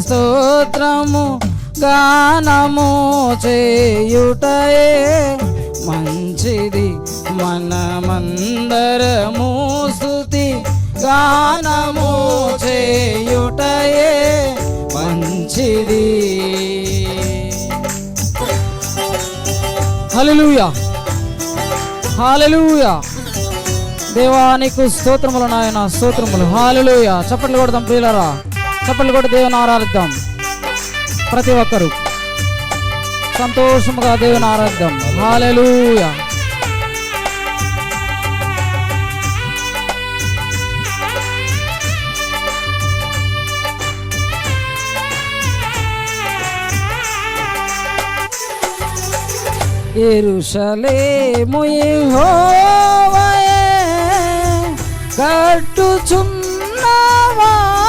స్తోత్రము గానము చేయుటయే మంచిది మనమందరము స్థుతి గానము చేయుటయే మంచిది. హల్లెలూయా. హల్లెలూయా. దేవానికి స్తోత్రములు నాయన స్తోత్రములు. హాలలుయా చప్పట్లు కొడదాం పిల్లరా చప్పట్లు కూడా దేవుని ఆరాధిద్దాం. ప్రతి ఒక్కరు. సంతోషముగా దేవుని ఆరాధిద్దాం. హాలెలూయ ఎరుషలేము కట్టుచున్నవా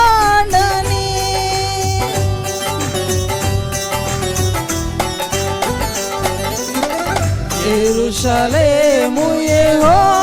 ఎరుషలేము యెహోవాయే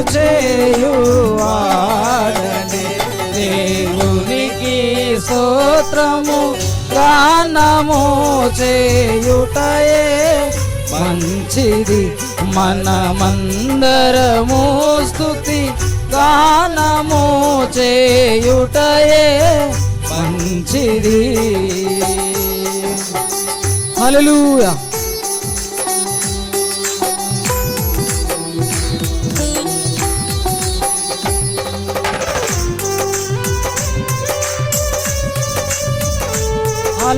చేయువాడని దేవునికి స్తోత్రము గానము చేయుటయే మంచిది. మనమందరము స్థుతి గానము చేయుటయే మంచిది. హల్లెలూయా.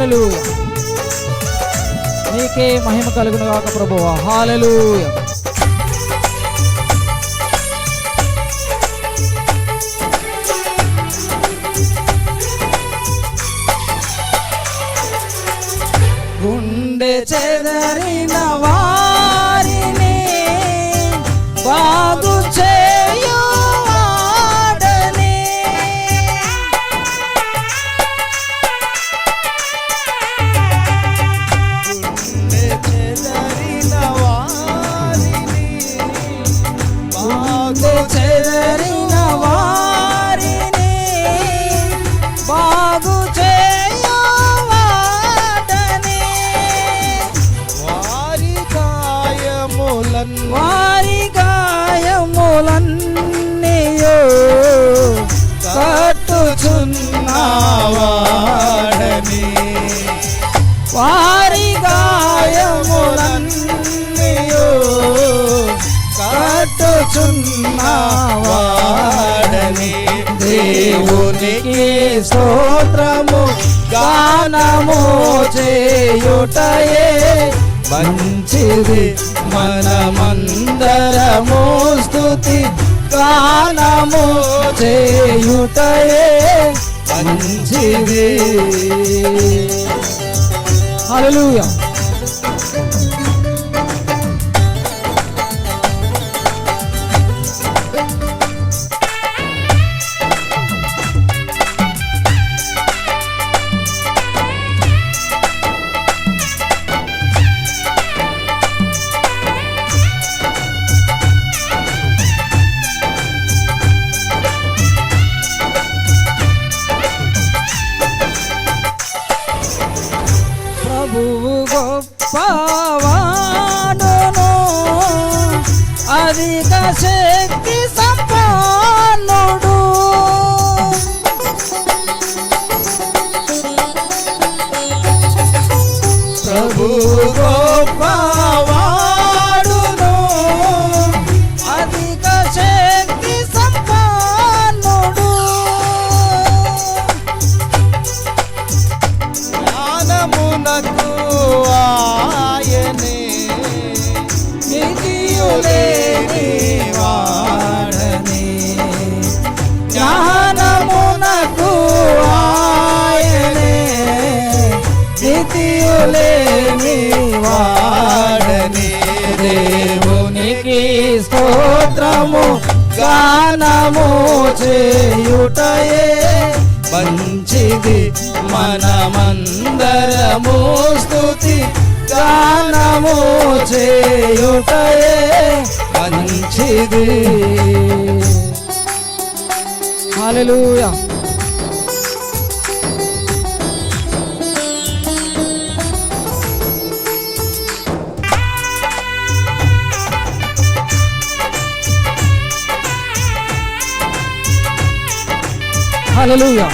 హాలలు నీకే మహిమ కలుగును కాక ప్రభువ. హాలలు బాగు స్తోత్రము గానము చేయుటయే మంచిది. మనమందరము స్థుతి గానము చేయుటయే మంచిది. హల్లెలూయా. శక్తి సంపన్నుడు. ప్రభు గొప్పవాడును. అధిక శక్తి సంపన్నుడు. జ్ఞానమునకు ఆయనే నిధియులేని వాడని వాడని దేవునికి స్తోత్రము గానము చేయుటయే మంచిది. మనమందరము స్థుతి గానము చేయుటయే మంచిది. హాలెలూయా హల్లెలూయా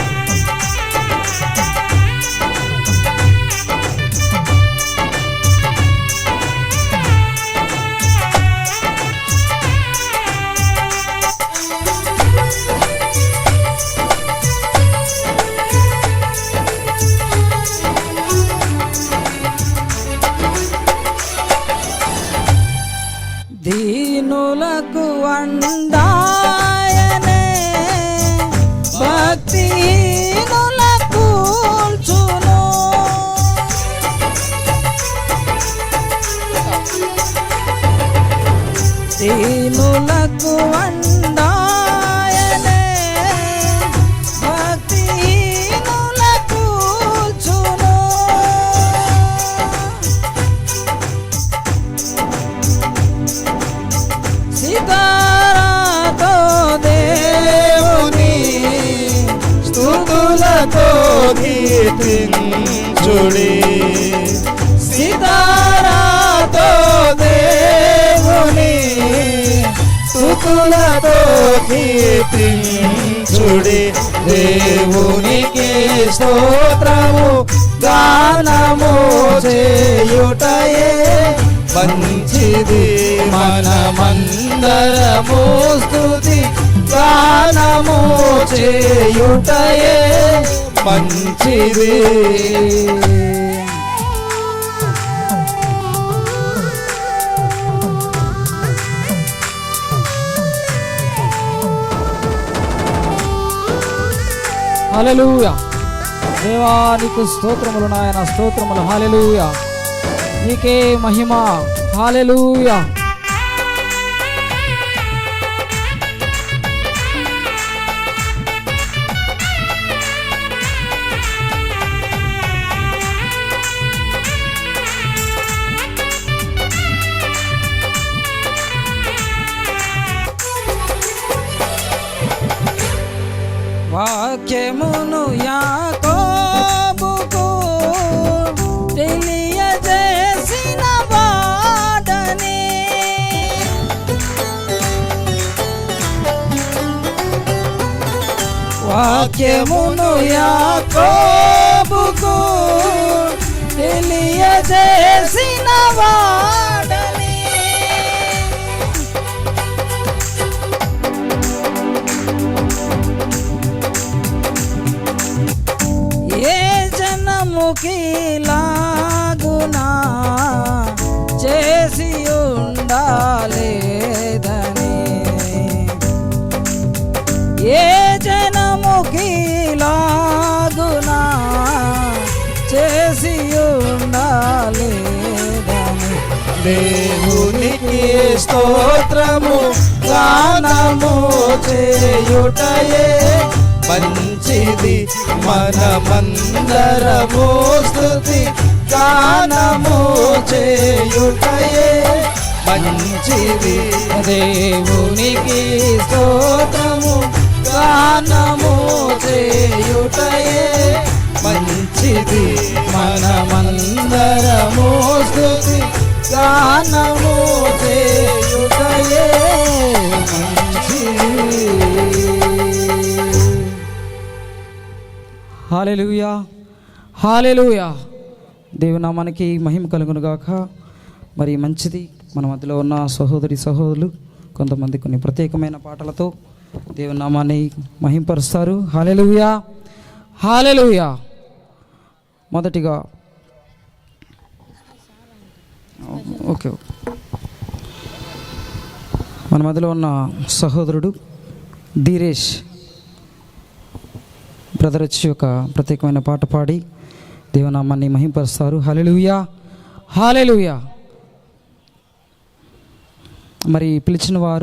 దీనులకు అండాయనే దీనులకు అండాయనే భక్తిహీనులకు కూల్చును సితారాతో దేవుని స్తుతులతో గీతించుడి సీతారాతో భక్తులతో కీర్తించుడి. దేవునికి స్తోత్రము గానము చేయుటయే మంచిది. మనమందరము స్థుతి గానము చేయుటయే మంచిది. హల్లెలూయా. దేవా నీకు స్తోత్రములు నాయన స్తోత్రములు. హాలెలూయ నీకే మహిమ. హల్లెలూయా. వాక్యమును యాకోబుకు తెలియజేసిన వాడని. వాక్యమును యాకో జనముకి చేసి ఉండాలేదని ఏ జనముకి చేసి ఉండాలేదని దేవునికి స్తోత్రము గానము చేయుటయే. మంచిది మనమందరము స్తుతి గానము చేయుటయే. మంచిది దేవునికి స్తోత్రము గానము చేయుటయే. మంచిది మనమందరము స్తుతి గానము చేయుటయే. మంచిది హాలెలుయా. హాలెలుయా. దేవుని నామానికి మహిమ కలుగును గాక. మరి మంచిది. మన మధ్యలో ఉన్న సహోదరి సహోదరులు కొంతమంది కొన్ని ప్రత్యేకమైన పాటలతో దేవుని నామాన్ని మహింపరుస్తారు. హాలెలుయా. హాలెలుయా. మొదటిగా ఓకే. మన మధ్యలో ఉన్న సహోదరుడు ధీరేష్. బ్రదర్ వచ్చి ఒక ప్రత్యేకమైన పాట పాడి దేవనామాన్ని మహింపరుస్తారు. హలెలుయా హాలెలుయా మరి పిలిచిన వారు